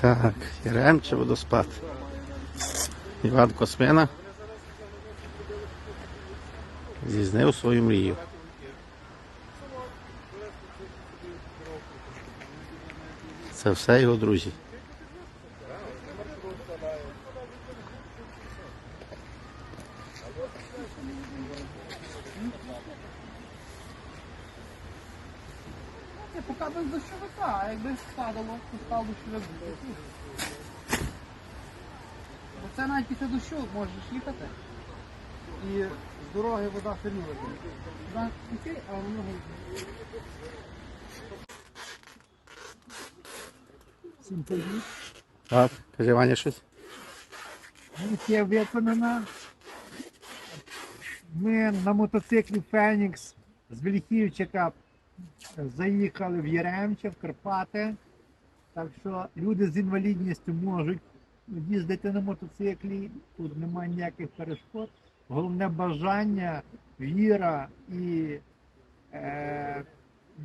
Так, Яремче водоспад. Іван Космина здійснив свою мрію. Це все його друзі. Ні, поки без дощовика, а якби спадало, то став дощовик. Бо це навіть після дощу можеш їхати. І з дороги вода все рівно. А воно Всім привіт. Так, каже Ваня щось. Місія виконана. Ми на мотоциклі Фенікс з Вільхівчика заїхали в Яремче, в Карпати. Так що люди з інвалідністю можуть їздити на мотоциклі. Тут немає ніяких перешкод. Головне бажання, віра і е,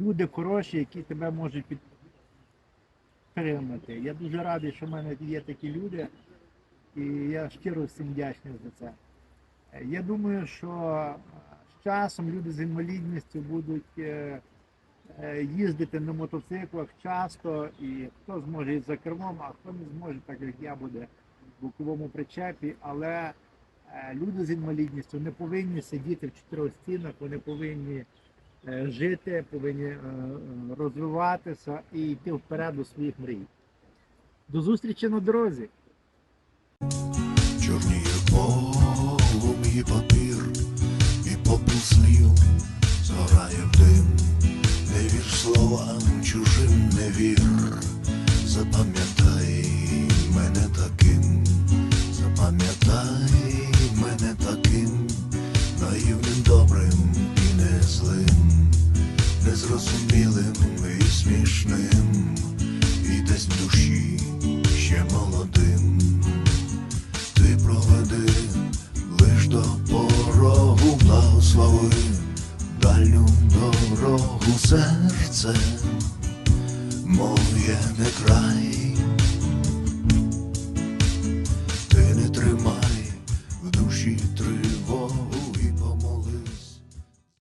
люди хороші, які тебе можуть підтримати. Я дуже радий, що в мене є такі люди. І я щиро всім вдячний за це. Е, Я думаю, що з часом люди з інвалідністю будуть е, їздити на мотоциклах часто, і хто зможе за кермом, а хто не зможе, так як я буде в боковому причепі. Але е, люди з інвалідністю не повинні сидіти в чотирьох стінах, вони повинні е, жити, повинні е, е, розвиватися і йти вперед до своїх мрій. До зустрічі на дорозі! Словам чужим не вір, запам'ятай мене таким, запам'ятай мене таким, наївним, добрим і не злим, незрозумілим і смішним, і десь в душі ще молодим. Ти проведи лиш до порогу благослови serce, moje kraj.